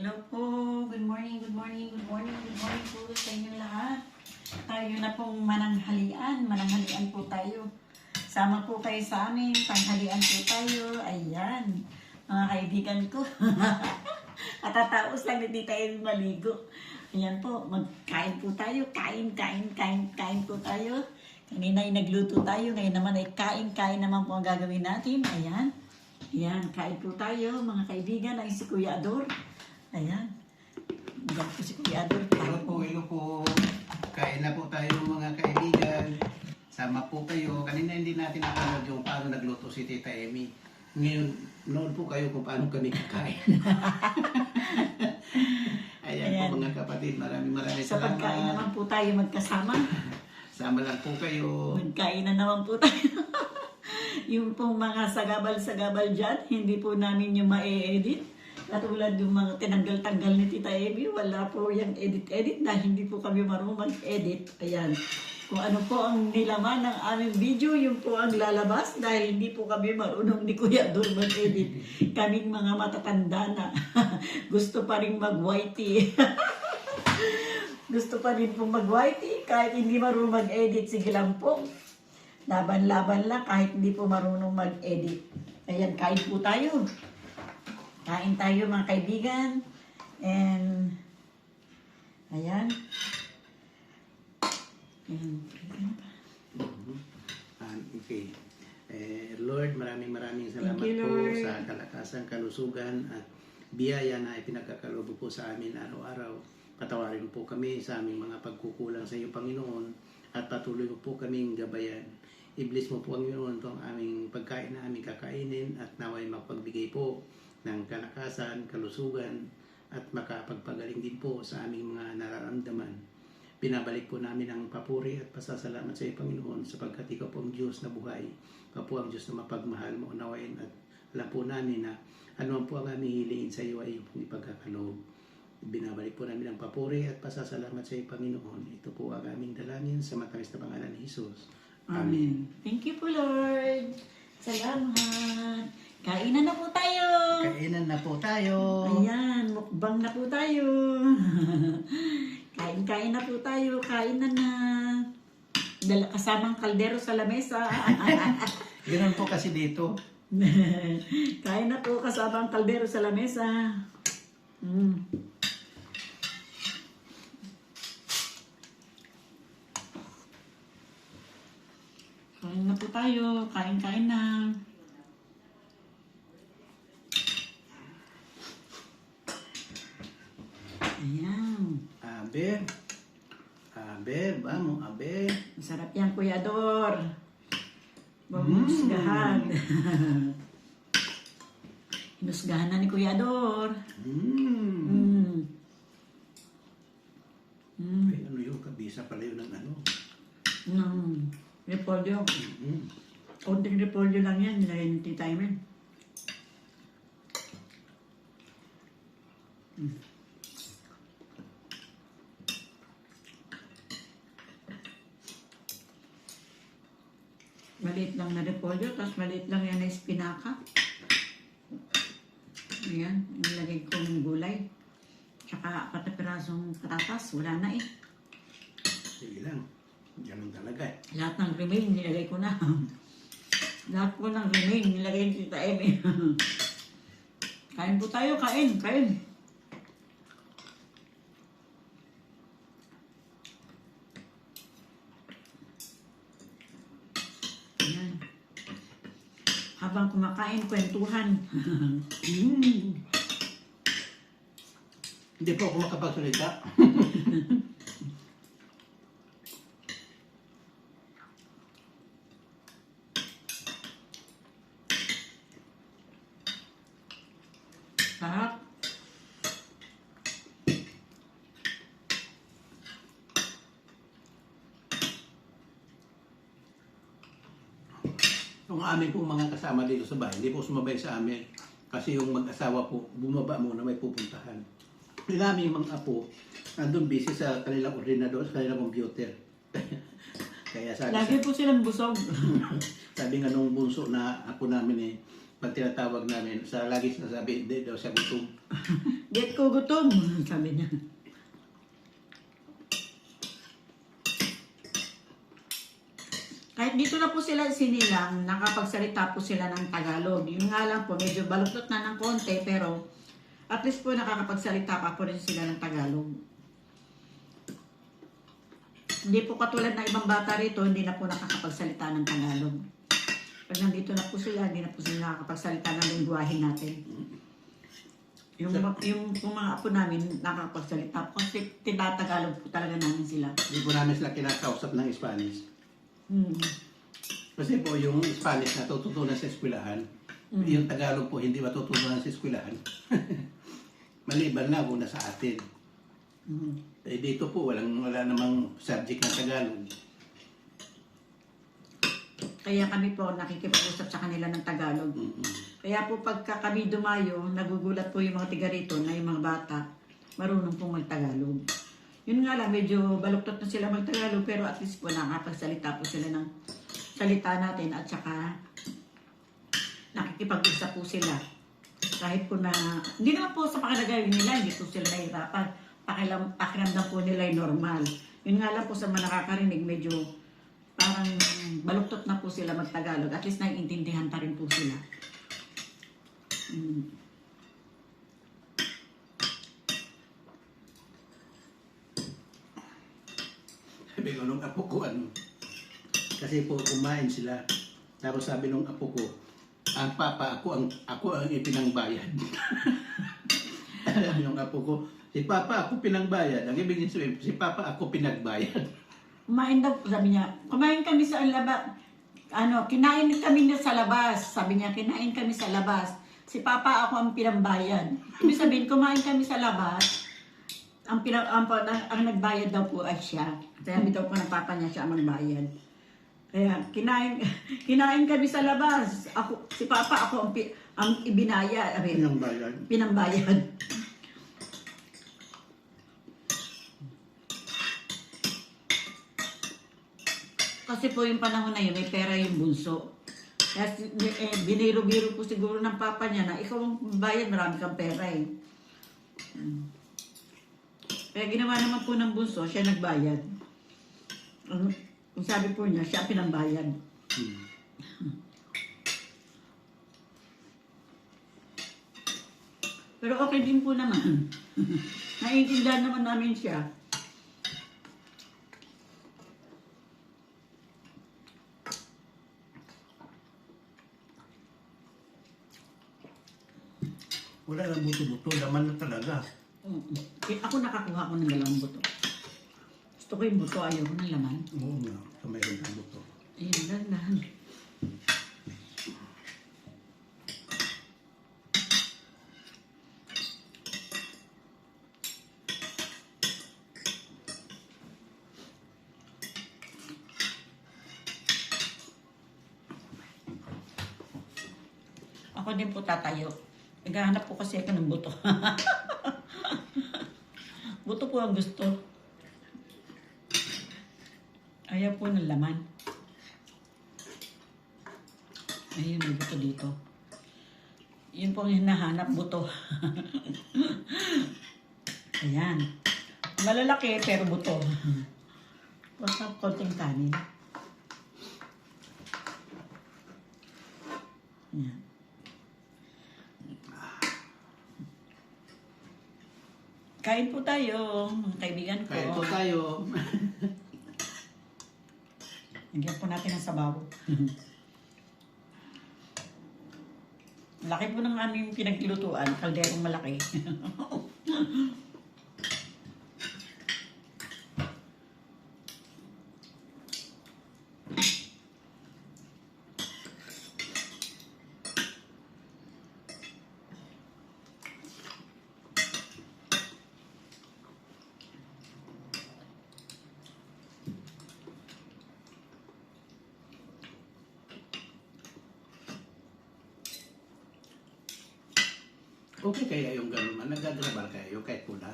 Hello po. Good morning, good morning, good morning, good morning po sa inyo lahat. Tayo na pong mananghalian. Mananghalian po tayo. Sama po kayo sa amin. Tanghalian po tayo. Ayan. Mga kaibigan ko. Katataos lang hindi tayo maligo. Ayan po. Magkain po tayo. Kain, kain, kain, kain po tayo. Kanina ay nagluto tayo. Ngayon naman ay kain, kain naman po ang gagawin natin. Ayan. Ayan, kain po tayo mga kaibigan. Ay si Kuya Ador. Ayan. Diyan po si Kuya Ador. Hello po, hello po. Kain na po tayo mga kaibigan. Sama po kayo. Kanina hindi natin napanood yung paano nagluto si Tita Emmy. Ngayon, noon po kayo kung paano kami kakain. Ayan, Ayan. po mga kapatid, maraming maraming Sa pagkain salamat. naman po tayo magkasama. Sama lang po kayo. Magkain na naman po tayo. yung pong mga sagabal-sagabal dyan, hindi po namin yung ma-edit. Katulad yung mga tinanggal-tanggal ni Tita Amy, wala po yung edit-edit na hindi po kami marunong mag-edit. Ayan. Kung ano po ang nilaman ng aming video, yung po ang lalabas dahil hindi po kami marunong ni Kuya Dor mag-edit. Kaming mga matatanda na gusto pa rin mag-whitey. gusto pa rin po mag-whitey kahit hindi marunong mag-edit. Sige lang po. Laban-laban lang kahit hindi po marunong mag-edit. Ayan, kain po tayo. Kain tayo mga kaibigan. And, ayan. Ayan. Ah, okay. Eh, Lord, maraming maraming salamat you, po sa kalakasan, kalusugan at biyaya na ipinagkakalobo po sa amin araw-araw. Patawarin po kami sa aming mga pagkukulang sa iyo, Panginoon, at patuloy mo po kaming gabayan. Iblis mo po, Panginoon, itong aming pagkain na aming kakainin at naway mapagbigay po ng kalakasan, kalusugan, at makapagpagaling din po sa aming mga nararamdaman. Pinabalik po namin ang papuri at pasasalamat sa iyo, Panginoon, sapagkat ikaw po ang Diyos na buhay. Ikaw po ang Diyos na mapagmahal, maunawain at alam po namin na ano po ang aming hilingin sa iyo ay iyong ipagkakaloob. Binabalik po namin ang papuri at pasasalamat sa iyo, Panginoon. Ito po ang aming dalangin sa matamis na pangalan ni Jesus. Amen. Thank you po, Lord. Salamat. Kainan na po tayo. Kainan na po tayo. Ayan, mukbang na po tayo. Kain-kain na po tayo. Kain na na. Dala kasamang kaldero sa lamesa. Ganun po kasi dito. Kain na po kasamang kaldero sa lamesa. Mm. Kain na po tayo. Kain-kain na. Vamos, abe. Masarap yan, Kuya Dor. Mamusgahan. Hinusgahan na ni Kuya Dor. Mm. Mm. Mm. Ay, ano yung kabisa pala yun ng ano. Mm. Repolyo. Mm. Konting repolyo lang yan. Nilagay ni Tita Imen. Lang na repolyo, tapos maliit lang yan na espinaka. Ayan, nilagay kong gulay. Tsaka apat na pirasong patatas, wala na eh. Sige lang. Ganun talaga eh. Lahat ng remain, nilagay ko na. Lahat po ng remain, nilagay ni Tita Eme. kain po tayo, kain, kain. Habang kumakain, kwentuhan. Hindi po ako makapagsalita. Yung amin pong mga kasama dito sa bahay, hindi po sumabay sa amin. Kasi yung mag-asawa po, bumaba muna may pupuntahan. Yung aming mga apo, nandun busy sa kanilang ordinador, sa kanilang computer. Kaya sabi, Lagi po silang busog. sabi nga nung bunso na ako namin eh, pag tinatawag namin, sa lagi sinasabi, hindi daw siya gutom. Get ko gutom, sabi niya. Kahit dito na po sila sinilang, nakapagsalita po sila ng Tagalog. Yun nga lang po, medyo baluktot na ng konti, pero at least po nakakapagsalita pa po rin sila ng Tagalog. Hindi po katulad ng ibang bata rito, hindi na po nakakapagsalita ng Tagalog. Pag nandito na po sila, hindi na po sila nakakapagsalita ng lingwahe natin. Yung, yung, yung mga apo namin nakakapagsalita po kasi tinatagalog po talaga namin sila. Hindi po namin sila kinakausap ng Spanish. Hmm. Kasi po yung Spanish na tututunan sa eskwelahan, Mm. yung Tagalog po hindi matutunan sa eskwelahan. Maliban na po na sa atin. Hmm. Eh dito po walang wala namang subject na Tagalog. Kaya kami po nakikipag-usap sa kanila ng Tagalog. Mm-mm. Kaya po pagka kami dumayo, nagugulat po yung mga tiga rito na yung mga bata marunong pong magtagalog. Yun nga lang, medyo baluktot na sila magtagalog pero at least po nakapagsalita po sila ng salita natin at saka nakikipag-usap po sila. Kahit po na, hindi naman po sa pakalagayan nila, hindi po sila nahihirapan. Pakilam, pakiramdam po nila ay normal. Yun nga lang po sa mga nakakarinig, medyo parang baluktot na po sila magtagalog. At least naiintindihan pa rin po sila. Mm. Sabi ko nung apo ko ano, kasi po kumain sila. Tapos sabi nung apo ko, ang papa ako ang ako ang ipinangbayad. yung apo ko, si papa ako pinangbayad. Ang ibig sabihin, si papa ako pinagbayad. Kumain daw, sabi niya, kumain kami sa labas. Ano, kinain kami na sa labas. Sabi niya, kinain kami sa labas. Si Papa ako ang pinambayan. Ibig sabihin, kumain kami sa labas. Ang, pinang, ang, ang, ang nagbayad daw po ay siya. Sabi daw po ng Papa niya siya ang magbayad. Kaya, kinain, kinain kami sa labas. Ako, si Papa ako ang, pi- ang ibinaya. Sabi, Pinangbayad. pinambayad. Kasi po yung panahon na yun, may pera yung bunso. Kaya eh, biniro-biro po siguro ng papa niya na ikaw ang bayad, marami kang pera eh. Mm. Kaya ginawa naman po ng bunso, siya nagbayad. Ang, ang sabi po niya, siya pinambayad. Pero okay din po naman. Naiintindihan naman namin siya. Wala lang buto-buto, laman na talaga. Mm. Eh, ako nakakuha ko ng dalawang buto. Gusto ko yung buto, ayaw ko ng laman. Oo nga, so mayroon ng buto. Ayun, dahan Ako din po tatayo. Naghahanap po kasi ako ng buto. buto po ang gusto. Ayaw po ng laman. Ayun, may buto dito. Yun po ang hinahanap, buto. Ayan. Malalaki, pero buto. Basta konting kanin. Ayan. Kain po tayo, mga kaibigan ko. Kaya ito tayo. Lagyan po natin ng sabaw. Laki po ng aming pinaglutuan, kalderong malaki. Okay kaya yung ganun man. Nagagrabal kayo kahit pula.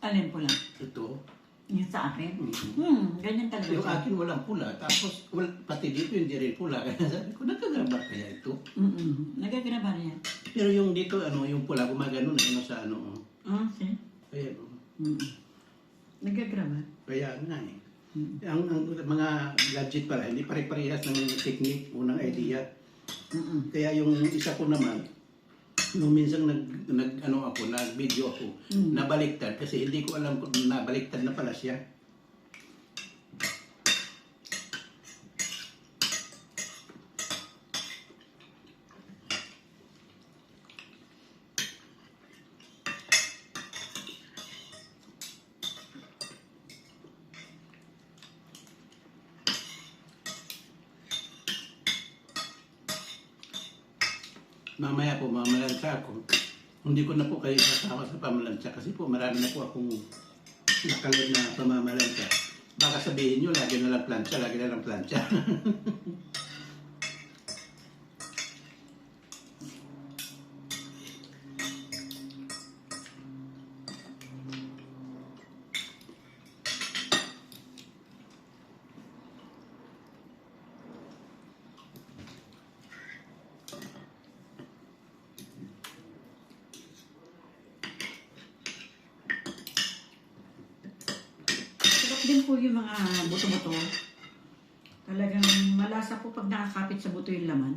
Alin po lang. Ito, Yung sa akin. Mm. Hmm, ganyan talaga Yung siya. akin walang pula, tapos wal, pati dito hindi rin pula. Kaya sabi ko, nagkagrabar kaya ito? Mm-mm. Nagaganabar yan. Pero yung dito, ano, yung pula, gumagano na yun sa ano. Ah, okay. Kaya, Mm. Nagagrabar. kaya nga eh. Mm. Ang, ang mga gadget pala, hindi pare-parehas ng technique, unang idea. Mm-mm. Kaya yung isa ko naman, nung minsan nag, nag ano ako, nag-video ako, Mm. nabaliktad kasi hindi ko alam kung nabaliktad na pala siya. Mamaya po, mamalansya ako. Hindi ko na po kayo kasama sa pamalansya kasi po marami na po akong nakalad na pamamalansya. Baka sabihin nyo, lagi na lang plancha, lagi na lang plancha. po yung mga buto-buto. Talagang malasa po pag nakakapit sa buto yung laman.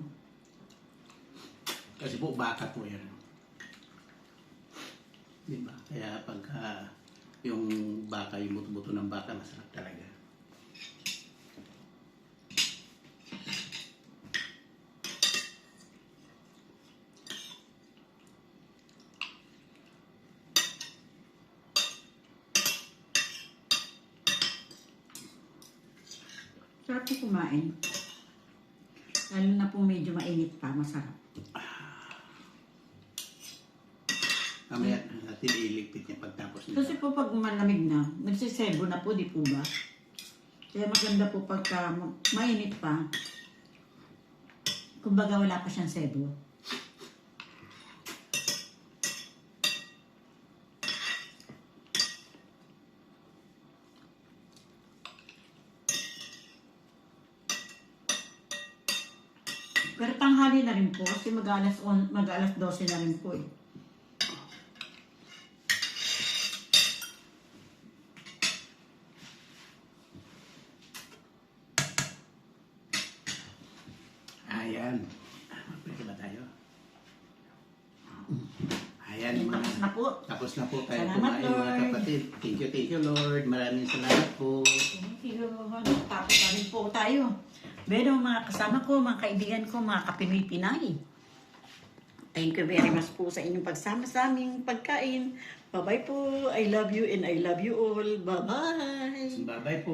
kasi po baka po yan. Di ba? Kaya pagka yung baka, yung buto-buto ng baka, masarap talaga. Po kumain. Lalo na po medyo mainit pa, masarap. Mamaya natin iligpit niya pagtapos nito. Kasi po pag malamig na, nagsisebo na po, di po ba? Kaya maganda po pagka ma- mainit pa. Kumbaga wala pa siyang sebo. Pero tanghali na rin po kasi mag-alas, on, mag-alas 12 na rin po eh. Ayan. Pwede ba tayo? Ayan, mga... Tapos na po. Tapos na po tayo Salamat, kumain mga Lord. kapatid. Thank you, thank you Lord. Maraming salamat po. Thank you. Tapos na rin po tayo. Pero mga kasama ko, mga kaibigan ko, mga kapinay-pinay. Thank you very much po sa inyong pagsama sa aming pagkain. Bye-bye po. I love you and I love you all. Bye-bye. Bye-bye po.